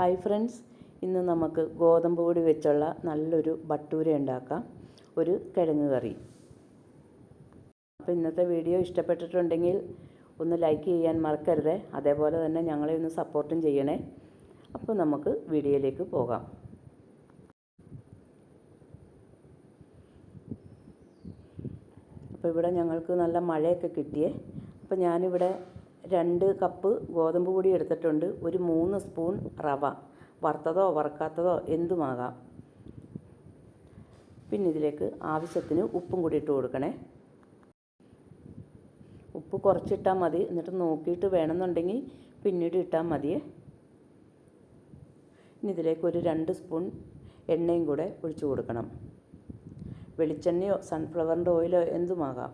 Hi friends ഇന്ന് നമുക്ക് ഗോതമ്പ് പൊടി വെച്ചുള്ള നല്ലൊരു ഭട്ടൂര ഉണ്ടാക്കാം. ഒരു കിഴങ്ങ് കറി. അപ്പോൾ ഇന്നത്തെ വീഡിയോ ഇഷ്ടപ്പെട്ടിട്ടുണ്ടെങ്കിൽ ഒന്ന് ലൈക്ക് ചെയ്യാൻ മറക്കരുത്. അതേപോലെ തന്നെ ഞങ്ങളെ ഒന്ന് സപ്പോർട്ടും ചെയ്യണേ. അപ്പോൾ നമുക്ക് വീഡിയോയിലേക്ക് പോകാം. അപ്പോൾ ഇവിടെ ഞങ്ങൾക്ക് നല്ല മഴയൊക്കെ കിട്ടിയേ. അപ്പോൾ ഞാനിവിടെ രണ്ട് കപ്പ് ഗോതമ്പ് പൊടി എടുത്തിട്ടുണ്ട്. ഒരു മൂന്ന് സ്പൂൺ റവ. വറുത്തതോ വറുക്കാത്തതോ എന്തുമാകാം? പിന്നെ ഇതിലേക്ക് ആവശ്യത്തിന് ഉപ്പും കൂടി ഇട്ട് കൊടുക്കണേ. ഉപ്പ് കുറച്ചിട്ടാൽ മതി. എന്നിട്ട് നോക്കിയിട്ട് വേണമെന്നുണ്ടെങ്കിൽ പിന്നീട് ഇട്ടാൽ മതിയേ. ഇനി ഇതിലേക്ക് ഒരു രണ്ട് സ്പൂൺ എണ്ണയും കൂടെ ഒഴിച്ചു കൊടുക്കണം. വെളിച്ചെണ്ണയോ സൺഫ്ലവറിന്റെ ഓയിലോ എന്തുമാകാം?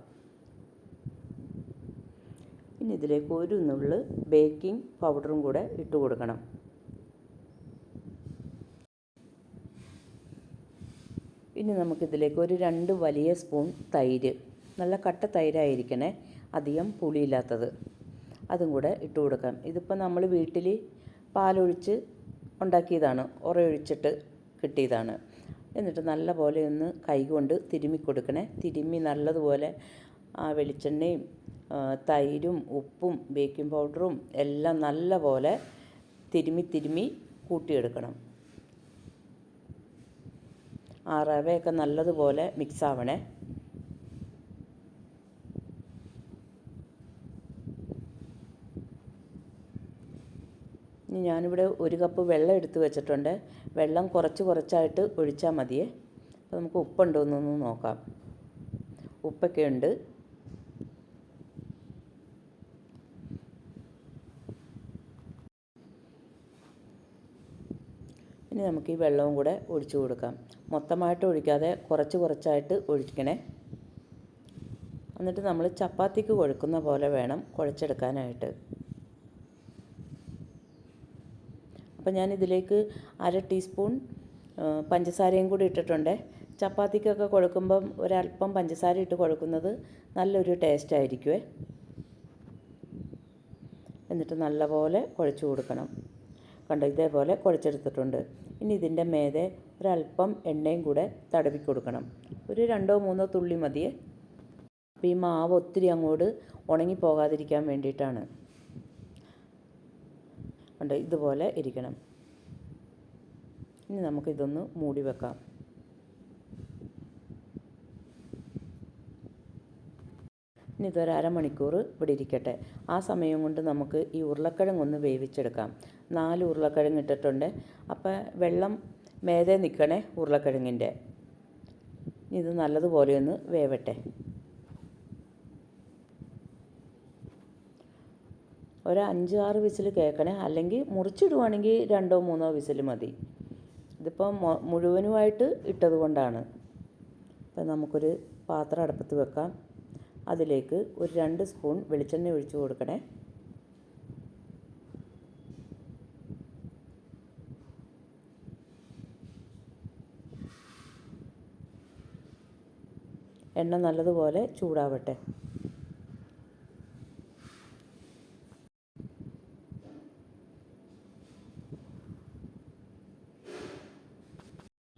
ഇനി ഇതിലേക്ക് ഒരു നുള്ള് ബേക്കിംഗ് പൗഡറും കൂടെ ഇട്ട് കൊടുക്കണം. ഇനി നമുക്കിതിലേക്ക് ഒരു രണ്ട് വലിയ സ്പൂൺ തൈര് നല്ല കട്ട തൈരായിരിക്കണേ അധികം പുളിയില്ലാത്തത്. അതും കൂടെ ഇട്ട് കൊടുക്കാം. ഇതിപ്പോൾ നമ്മൾ വീട്ടിൽ പാലൊഴിച്ച് ഉണ്ടാക്കിയതാണ്. ഉറയൊഴിച്ചിട്ട് കിട്ടിയതാണ്. എന്നിട്ട് നല്ല പോലെ ഒന്ന് കൈകൊണ്ട് തിരുമ്മി കൊടുക്കണേ. തിരുമ്മി നല്ലതുപോലെ ആ വെളിച്ചെണ്ണയും തൈരും ഉപ്പും ബേക്കിംഗ് പൗഡറും എല്ലാം നല്ല പോലെ തിരുമി തിരുമി കൂട്ടിയെടുക്കണം. ആ റവയൊക്കെ നല്ലതുപോലെ മിക്സ് ആവണേ. ഞാനിവിടെ ഒരു കപ്പ് വെള്ളം എടുത്ത് വെച്ചിട്ടുണ്ട്. വെള്ളം കുറച്ച് കുറച്ചായിട്ട് ഒഴിച്ചാൽ മതിയേ. അപ്പോൾ നമുക്ക് ഉപ്പുണ്ടോ എന്നൊന്ന് നോക്കാം. ഉപ്പൊക്കെ ഉണ്ട് ഇനി നമുക്ക് ഈ വെള്ളവും കൂടെ ഒഴിച്ചു കൊടുക്കാം. മൊത്തമായിട്ട് ഒഴിക്കാതെ കുറച്ച് കുറച്ചായിട്ട് ഒഴിക്കണേ. എന്നിട്ട് നമ്മൾ ചപ്പാത്തിക്ക് കുഴക്കുന്ന പോലെ വേണം കുഴച്ചെടുക്കാനായിട്ട്. അപ്പം ഞാൻ ഇതിലേക്ക് അര ടീസ്പൂൺ പഞ്ചസാരയും കൂടി ഇട്ടിട്ടുണ്ട്. ചപ്പാത്തിക്കൊക്കെ കുഴക്കുമ്പം ഒരല്പം പഞ്ചസാര ഇട്ട് കുഴക്കുന്നത് നല്ലൊരു ടേസ്റ്റ് ആയിരിക്കുമേ എന്നിട്ട് നല്ലപോലെ കുഴച്ച് കൊടുക്കണം. കണ്ടോ ഇതേപോലെ കുഴച്ചെടുത്തിട്ടുണ്ട്. ഇനി ഇതിന്റെ മേതെ ഒരല്പം എണ്ണയും കൂടെ തടവി കൊടുക്കണം. ഒരു രണ്ടോ മൂന്നോ തുള്ളി മതിയേ അപ്പോൾ ഈ മാവ് ഒത്തിരി അങ്ങോട്ട് ഉണങ്ങിപ്പോകാതിരിക്കാൻ വേണ്ടിയിട്ടാണ്. ഉണ്ട് ഇതുപോലെ ഇരിക്കണം. ഇനി നമുക്കിതൊന്ന് മൂടി വെക്കാം. ഇനി ഇതൊരു അരമണിക്കൂർ ഇവിടെ ഇരിക്കട്ടെ ആ സമയം കൊണ്ട് നമുക്ക് ഈ ഉരുളക്കിഴങ്ങ് ഒന്ന് വേവിച്ചെടുക്കാം. നാല് ഉരുളക്കിഴങ്ങ് ഇട്ടിട്ടുണ്ട്. അപ്പോൾ വെള്ളം മേതെ നിൽക്കണേ ഉരുളക്കിഴങ്ങിന്റെ. ഇത് നല്ലതുപോലെ ഒന്ന് വേവട്ടെ. ഒരു അഞ്ച് ആറ് വിസിൽ കേൾക്കണേ. അല്ലെങ്കിൽ മുറിച്ചിടുവാണെങ്കിൽ രണ്ടോ മൂന്നോ വിസിൽ മതി. ഇതിപ്പോൾ മുഴുവനുമായിട്ട് ഇട്ടതുകൊണ്ടാണ്. അപ്പം നമുക്കൊരു പാത്രം അടുപ്പത്ത് വെക്കാം. അതിലേക്ക് ഒരു രണ്ട് സ്പൂൺ വെളിച്ചെണ്ണ ഒഴിച്ച് കൊടുക്കണേ. എണ്ണ നല്ലതുപോലെ ചൂടാവട്ടെ.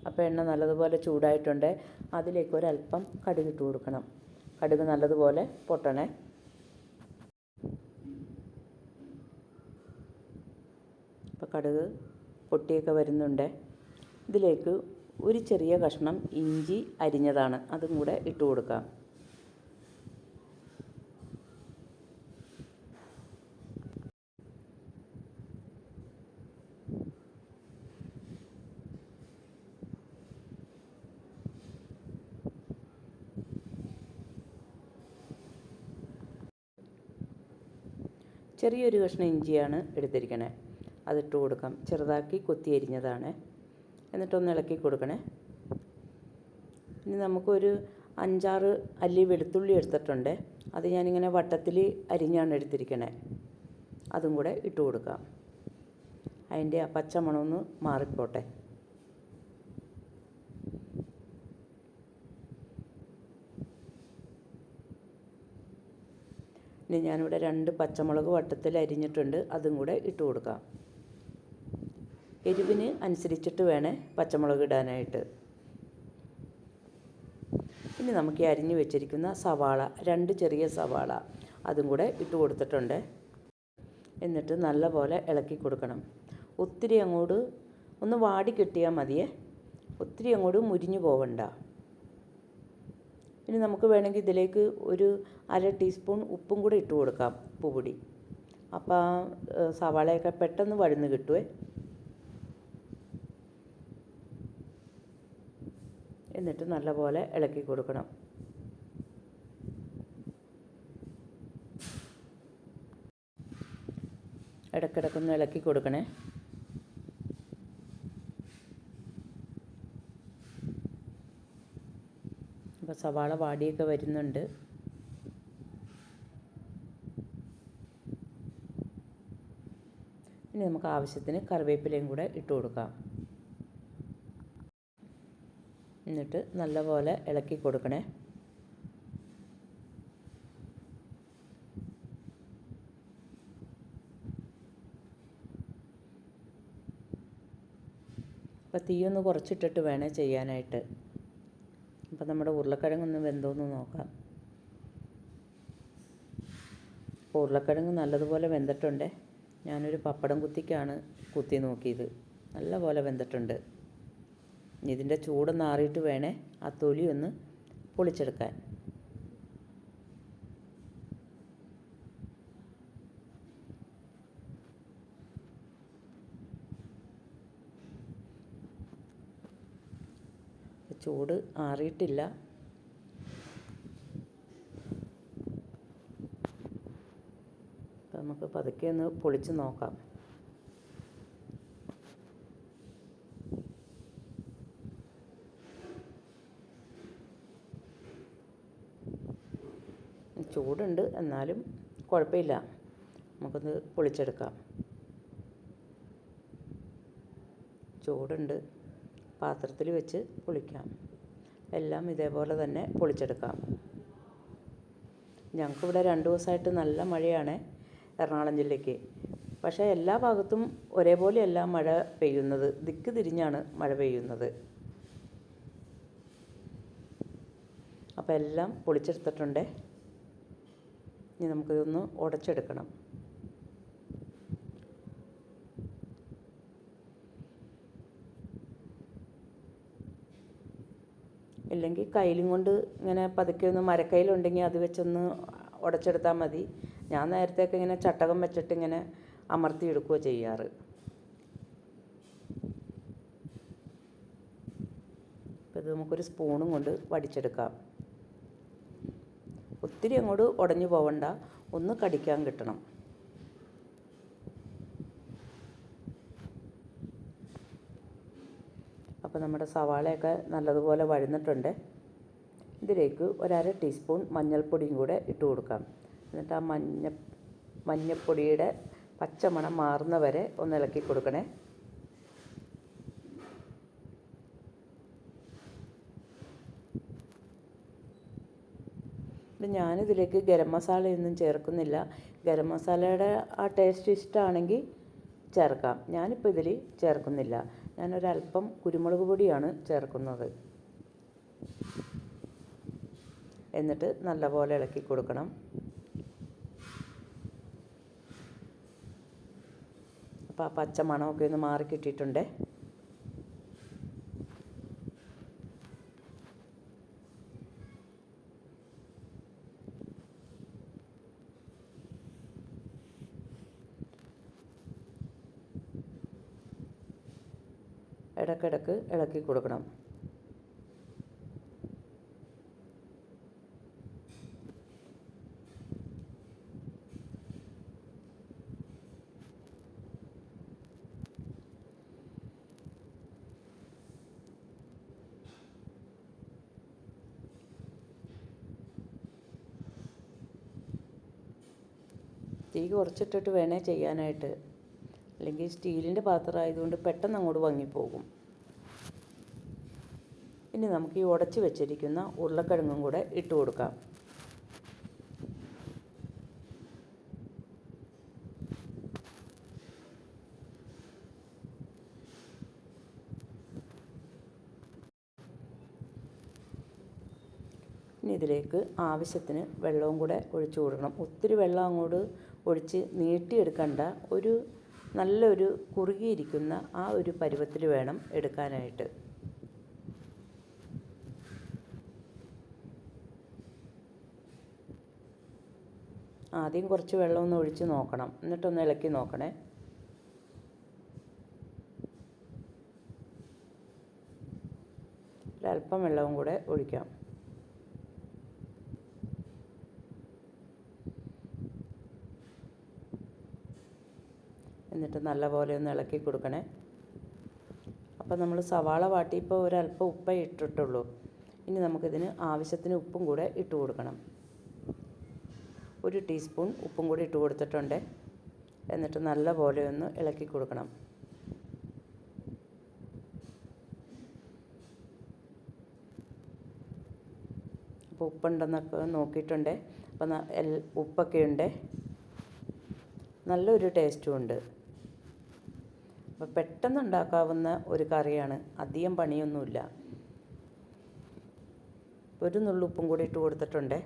അപ്പോൾ എണ്ണ നല്ലതുപോലെ ചൂടായിട്ടുണ്ട്. അതിലേക്ക് ഒരല്പം കടുകിട്ട് കൊടുക്കണം. കടുക് നല്ലതുപോലെ പൊട്ടണേ. അപ്പോൾ കടുക് പൊട്ടിയൊക്കെ വരുന്നുണ്ട്. ഇതിലേക്ക് ഒരു ചെറിയ കഷ്ണം ഇഞ്ചി അരിഞ്ഞതാണ്. അതും കൂടെ ഇട്ട് കൊടുക്കാം. ചെറിയൊരു കഷ്ണം ഇഞ്ചിയാണ് എടുത്തിരിക്കണേ. അതിട്ട് കൊടുക്കാം. ചെറുതാക്കി കൊത്തി അരിഞ്ഞതാണ്. എന്നിട്ടൊന്ന് ഇളക്കി കൊടുക്കണേ. ഇനി നമുക്കൊരു അഞ്ചാറ് അല്ലി വെളുത്തുള്ളി എടുത്തിട്ടുണ്ട്. അത് ഞാനിങ്ങനെ വട്ടത്തിൽ അരിഞ്ഞാണ് എടുത്തിരിക്കണേ. അതും കൂടെ ഇട്ട് കൊടുക്കാം. അതിന്റെ ആ പച്ചമണമൊന്ന് മാറിപ്പോട്ടെ. ഇനി ഞാനിവിടെ രണ്ട് പച്ചമുളക് വട്ടത്തിൽ അരിഞ്ഞിട്ടുണ്ട് അതും കൂടെ ഇട്ട് കൊടുക്കാം. എരിവിന് അനുസരിച്ചിട്ട് വേണേ പച്ചമുളക് ഇടാനായിട്ട്. ഇനി നമുക്ക് അരിഞ്ഞു വെച്ചിരിക്കുന്ന സവാള രണ്ട് ചെറിയ സവാള അതും കൂടെ ഇട്ട് കൊടുത്തിട്ടുണ്ട്. എന്നിട്ട് നല്ലപോലെ ഇളക്കി കൊടുക്കണം. ഒത്തിരി അങ്ങോട്ട് ഒന്ന് വാടി കിട്ടിയാൽ മതിയേ. ഒത്തിരി അങ്ങോട്ട് മുരിഞ്ഞു പോവണ്ട. ഇനി നമുക്ക് വേണമെങ്കിൽ ഇതിലേക്ക് ഒരു അര ടീസ്പൂൺ ഉപ്പും കൂടെ ഇട്ട് കൊടുക്കാം ഉപ്പുപൊടി. അപ്പോൾ സവാളയൊക്കെ പെട്ടെന്ന് വഴുന്ന് കിട്ടുമേ എന്നിട്ട് നല്ലപോലെ ഇളക്കി കൊടുക്കണം. ഇടയ്ക്കിടയ്ക്കൊന്ന് ഇളക്കി കൊടുക്കണേ. സവാള വാടിയൊക്കെ വരുന്നുണ്ട്. ഇനി നമുക്ക് ആവശ്യത്തിന് കറിവേപ്പിലയും കൂടെ ഇട്ട് കൊടുക്കാം. എന്നിട്ട് നല്ലപോലെ ഇളക്കി കൊടുക്കണേ. അപ്പോൾ തീയൊന്ന് കുറച്ചിട്ടിട്ട് വേണേ ചെയ്യാനായിട്ട്. നമ്മുടെ ഉരുളക്കിഴങ്ങൊന്ന് വെന്തോന്ന് നോക്കാം. അപ്പോൾ ഉരുളക്കിഴങ്ങ് നല്ലതുപോലെ വെന്തിട്ടുണ്ട്. ഞാനൊരു പപ്പടം കുത്തിക്കാണ് കുത്തി നോക്കിയത്. നല്ലപോലെ വെന്തിട്ടുണ്ട്. ഇതിന്റെ ചൂട് ആറിയിട്ട് വേണേ ആ തൊലി ഒന്ന് പൊളിച്ചെടുക്കാൻ. ചൂട് ആറിയിട്ടില്ല. അപ്പം നമുക്ക് പതുക്കെ ഒന്ന് പൊളിച്ച് നോക്കാം. ചൂടുണ്ട് എന്നാലും കുഴപ്പമില്ല. നമുക്കൊന്ന് പൊളിച്ചെടുക്കാം. ചൂടുണ്ട് പാത്രത്തിൽ വെച്ച് പൊളിക്കാം. എല്ലാം ഇതേപോലെ തന്നെ പൊളിച്ചെടുക്കാം. ഞങ്ങൾക്കിവിടെ രണ്ട് ദിവസമായിട്ട് നല്ല മഴയാണ് എറണാകുളം ജില്ലയ്ക്ക്. പക്ഷേ എല്ലാ ഭാഗത്തും ഒരേപോലെയല്ല മഴ പെയ്യുന്നത്. ദിക്ക് തിരിഞ്ഞാണ് മഴ പെയ്യുന്നത്. അപ്പോൾ എല്ലാം പൊളിച്ചെടുത്തിട്ടുണ്ട്. ഇനി നമുക്കിതൊന്ന് ഉടച്ചെടുക്കണം. ഇല്ലെങ്കിൽ കയ്യിലും കൊണ്ട് ഇങ്ങനെ പതുക്കെ ഒന്ന് മരക്കയ്യിലുണ്ടെങ്കിൽ അത് വെച്ചൊന്ന് ഉടച്ചെടുത്താൽ മതി. ഞാൻ നേരത്തെയൊക്കെ ഇങ്ങനെ ചട്ടകം വെച്ചിട്ട് ഇങ്ങനെ അമർത്തി എടുക്കുകയോ ചെയ്യാറ്. അപ്പോൾ ഇത് നമുക്കൊരു സ്പൂണും കൊണ്ട് വടിച്ചെടുക്കാം. ഒത്തിരി അങ്ങോട്ട് ഉടഞ്ഞു പോവണ്ട. ഒന്ന് കടിക്കാൻ കിട്ടണം അപ്പോൾ നമ്മുടെ സവാളയൊക്കെ നല്ലതുപോലെ വഴന്നിട്ടുണ്ട്. ഇതിലേക്ക് ഒരര ടീസ്പൂൺ മഞ്ഞൾപ്പൊടിയും കൂടെ ഇട്ട് കൊടുക്കാം. എന്നിട്ട് ആ മഞ്ഞ മഞ്ഞൾപ്പൊടിയുടെ പച്ചമണം മാറുന്ന വരെ ഒന്ന് ഇളക്കി കൊടുക്കണേ. ഇപ്പം ഞാനിതിലേക്ക് ഗരം മസാലയൊന്നും ചേർക്കുന്നില്ല. ഗരം മസാലയുടെ ആ ടേസ്റ്റ് ഇഷ്ടമാണെങ്കിൽ ചേർക്കാം. ഞാനിപ്പോൾ ഇതിൽ ചേർക്കുന്നില്ല. ഞാനൊരല്പം കുരുമുളക് പൊടിയാണ് ചേർക്കുന്നത്. എന്നിട്ട് നല്ലപോലെ ഇളക്കി കൊടുക്കണം. അപ്പോൾ ആ പച്ച മണമൊക്കെ ഒന്ന് മാറി ഇടയ്ക്കിടയ്ക്ക് ഇളക്കി കൊടുക്കണം. തീ കുറച്ചിട്ടിട്ട് വേണേ ചെയ്യാനായിട്ട്. അല്ലെങ്കിൽ സ്റ്റീലിന്റെ പാത്രം ആയതുകൊണ്ട് പെട്ടെന്ന് അങ്ങോട്ട് വങ്ങിപ്പോകും. ഇനി നമുക്ക് ഈ ഉടച്ച് വെച്ചിരിക്കുന്ന ഉരുളക്കിഴങ്ങും കൂടെ ഇട്ട് കൊടുക്കാം. ഇനി ഇതിലേക്ക് ആവശ്യത്തിന് വെള്ളവും കൂടെ ഒഴിച്ചു കൊടുക്കണം ഒത്തിരി വെള്ളം അങ്ങോട്ട് ഒഴിച്ച് നീട്ടിയെടുക്കേണ്ട ഒരു നല്ലൊരു കുറുകിയിരിക്കുന്ന ആ ഒരു പരുവത്തിൽ വേണം എടുക്കാനായിട്ട്. ആദ്യം കുറച്ച് വെള്ളം ഒന്ന് ഒഴിച്ച് നോക്കണം. എന്നിട്ടൊന്ന് ഇളക്കി നോക്കണേ. ഒരല്പം വെള്ളവും കൂടെ ഒഴിക്കാം. എന്നിട്ട് നല്ലപോലെ ഒന്ന് ഇളക്കി കൊടുക്കണേ. അപ്പോൾ നമ്മൾ സവാള വാട്ടിയപ്പോൾ ഒരല്പം ഉപ്പേ ഇട്ടിട്ടുള്ളൂ. ഇനി നമുക്കിതിന് ആവശ്യത്തിന് ഉപ്പും കൂടെ ഇട്ട് കൊടുക്കണം. ഒരു ടീസ്പൂൺ ഉപ്പും കൂടി ഇട്ട് കൊടുത്തിട്ടുണ്ട്. എന്നിട്ട് നല്ല പോലെ ഒന്ന് ഇളക്കി കൊടുക്കണം. അപ്പോൾ ഉപ്പുണ്ടെന്നൊക്കെ നോക്കിയിട്ടുണ്ട്. അപ്പം ഉപ്പൊക്കെ ഉണ്ട്. നല്ലൊരു ടേസ്റ്റും ഉണ്ട്. അപ്പോൾ പെട്ടെന്ന് ഉണ്ടാക്കാവുന്ന ഒരു കറിയാണ്. അധികം പണിയൊന്നുമില്ല. ഒരു നുള്ളുപ്പും കൂടി ഇട്ട് കൊടുത്തിട്ടുണ്ട്.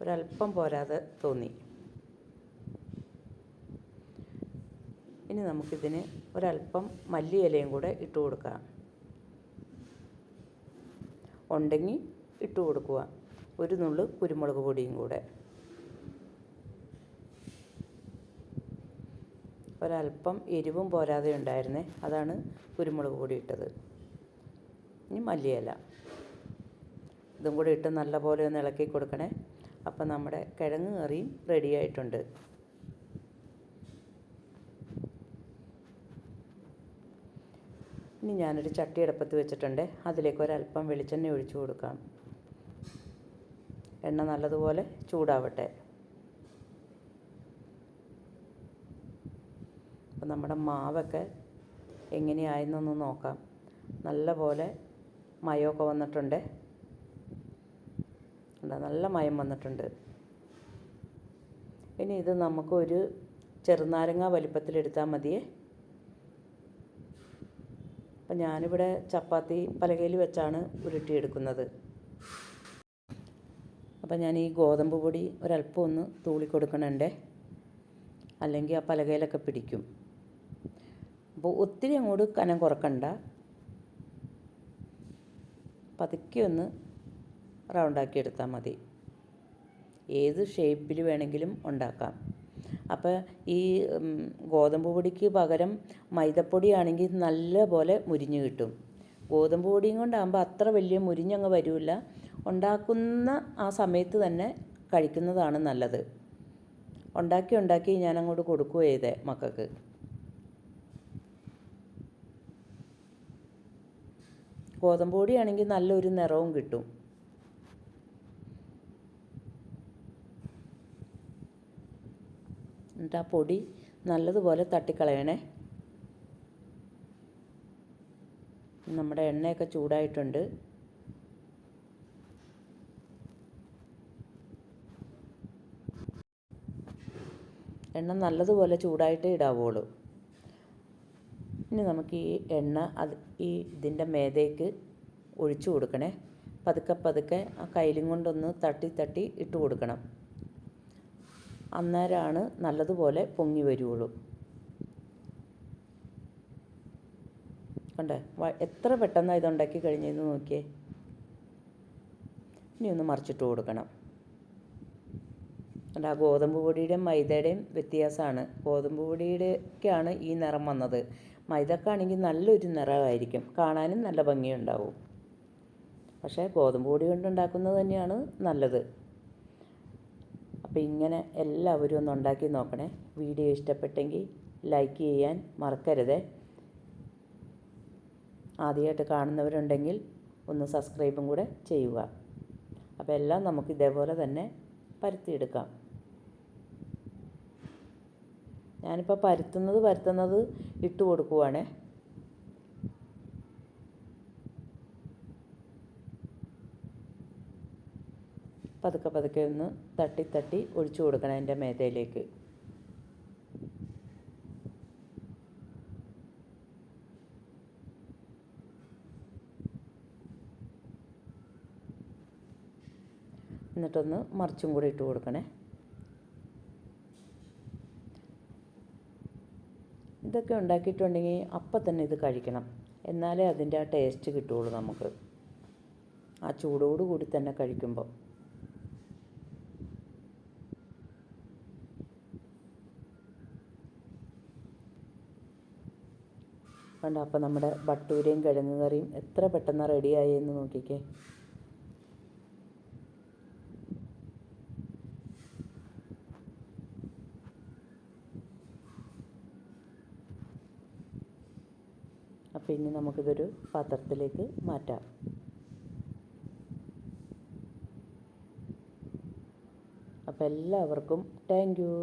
ഒരല്പം പോരാതെ തോന്നി. ഇനി നമുക്കിതിന് ഒരല്പം മല്ലിയിലയും കൂടെ ഇട്ട് കൊടുക്കാം. ഉണ്ടെങ്കിൽ ഇട്ട് കൊടുക്കുക. ഒരു നുള്ളു കുരുമുളക് പൊടിയും കൂടെ. ഒരല്പം എരിവും പോരാതെ ഉണ്ടായിരുന്നേ അതാണ് കുരുമുളക് പൊടി ഇട്ടത്. ഇനി മല്ലിയില. ഇതും കൂടെ ഇട്ട് നല്ലപോലെ ഒന്ന് ഇളക്കി കൊടുക്കണേ. അപ്പം നമ്മുടെ കിഴങ്ങ് കറിയും റെഡിയായിട്ടുണ്ട് ഇനി ഞാനൊരു ചട്ടി അടുപ്പത്ത് വെച്ചിട്ടുണ്ട്. അതിലേക്ക് ഒരല്പം വെളിച്ചെണ്ണ ഒഴിച്ചു കൊടുക്കാം. എണ്ണ നല്ലതുപോലെ ചൂടാവട്ടെ. അപ്പം നമ്മുടെ മാവൊക്കെ എങ്ങനെയായെന്നൊന്ന് നോക്കാം. നല്ലപോലെ മയമൊക്കെ വന്നിട്ടുണ്ട്. നല്ല മയം വന്നിട്ടുണ്ട്. ഇനി ഇത് നമുക്കൊരു ചെറുനാരങ്ങ വലിപ്പത്തിലെടുത്താൽ മതിയേ. അപ്പം ഞാനിവിടെ ചപ്പാത്തി പലകയിൽ വെച്ചാണ് ഉരുട്ടിയെടുക്കുന്നത്. അപ്പം ഞാൻ ഈ ഗോതമ്പ് പൊടി ഒരല്പം ഒന്ന് തൂളി കൊടുക്കണുണ്ടേ. അല്ലെങ്കിൽ ആ പലകയിലൊക്കെ പിടിക്കും. അപ്പോൾ ഒത്തിരി അങ്ങോട്ട് കനം കുറക്കണ്ട. പതുക്കെ ഒന്ന് റൗണ്ടാക്കി എടുത്താൽ മതി. ഏത് ഷേപ്പിൽ വേണമെങ്കിലും ഉണ്ടാക്കാം. അപ്പോൾ ഈ ഗോതമ്പ് പൊടിക്ക് പകരം മൈദപ്പൊടിയാണെങ്കിൽ നല്ല പോലെ മുരിഞ്ഞ് കിട്ടും. ഗോതമ്പ് പൊടിയും കൊണ്ടാകുമ്പോൾ അത്ര വലിയ മുരിഞ്ഞങ്ങ് വരില്ല. ഉണ്ടാക്കുന്ന ആ സമയത്ത് തന്നെ കഴിക്കുന്നതാണ് നല്ലത്. ഉണ്ടാക്കി ഉണ്ടാക്കി ഞാൻ അങ്ങോട്ട് കൊടുക്കുക ചെയ്തേ മക്കൾക്ക്. ഗോതമ്പ് പൊടിയാണെങ്കിൽ നല്ലൊരു നിറവും കിട്ടും. എന്നിട്ട് ആ പൊടി നല്ലതുപോലെ തട്ടിക്കളയണേ. നമ്മുടെ എണ്ണയൊക്കെ ചൂടായിട്ടുണ്ട്. എണ്ണ നല്ലതുപോലെ ചൂടായിട്ടേ ഇടാവുള്ളൂ. ഇനി നമുക്ക് ഈ എണ്ണ അത് ഈ ഇതിന്റെ മേതേക്ക് ഒഴിച്ചു കൊടുക്കണേ. പതുക്കെ പതുക്കെ ആ കയ്യിലും കൊണ്ടൊന്ന് തട്ടി തട്ടി ഇട്ട് കൊടുക്കണം. അന്നേരമാണ് നല്ലതുപോലെ പൊങ്ങി വരുള്ളൂ കണ്ടേ? എത്ര പെട്ടെന്നാണ് ഇതുണ്ടാക്കി കഴിഞ്ഞെന്ന് നോക്കിയേ. ഇനി ഒന്ന് മറിച്ചിട്ട് കൊടുക്കണം. അല്ല ആ ഗോതമ്പ് പൊടിയുടെയും മൈദയുടെയും വ്യത്യാസമാണ്. ഗോതമ്പ് പൊടിയുടെയൊക്കെയാണ് ഈ നിറം വന്നത്. മൈദക്കാണെങ്കിൽ നല്ലൊരു നിറമായിരിക്കും. കാണാനും നല്ല ഭംഗിയുണ്ടാവും. പക്ഷേ ഗോതമ്പ് പൊടി കൊണ്ടുണ്ടാക്കുന്നത് തന്നെയാണ് നല്ലത്. അപ്പോൾ ഇങ്ങനെ എല്ലാവരും ഒന്ന് ഉണ്ടാക്കി നോക്കണേ. വീഡിയോ ഇഷ്ടപ്പെട്ടെങ്കിൽ ലൈക്ക് ചെയ്യാൻ മറക്കരുത്. ആദ്യമായിട്ട് കാണുന്നവരുണ്ടെങ്കിൽ ഒന്ന് സബ്സ്ക്രൈബും കൂടെ ചെയ്യുക. അപ്പോൾ എല്ലാം നമുക്ക് ഇതേപോലെ തന്നെ പരത്തിയെടുക്കാം. ഞാനിപ്പോൾ പരത്തുന്നത് പരത്തുന്നത് ഇട്ട് കൊടുക്കുവാണേ. പതുക്കെ പതുക്കെ ഒന്ന് തട്ടി തട്ടി ഒഴിച്ചു കൊടുക്കണം അതിന്റെ മേതയിലേക്ക്. എന്നിട്ടൊന്ന് മറിച്ചും കൂടി ഇട്ട് കൊടുക്കണേ. ഇതൊക്കെ ഉണ്ടാക്കിയിട്ടുണ്ടെങ്കിൽ അപ്പം തന്നെ ഇത് കഴിക്കണം. എന്നാലേ അതിന്റെ ആ ടേസ്റ്റ് കിട്ടുകയുള്ളൂ നമുക്ക്. ആ ചൂടോട് കൂടി തന്നെ കഴിക്കുമ്പോൾ കണ്ട അപ്പം നമ്മുടെ ബട്ടൂരയും കിഴങ്ങ് കറിയും എത്ര പെട്ടെന്ന് റെഡിയായി എന്ന് നോക്കിക്കേ. അപ്പോൾ ഇനി നമുക്കിതൊരു പാത്രത്തിലേക്ക് മാറ്റാം. അപ്പോൾ എല്ലാവർക്കും താങ്ക് യു.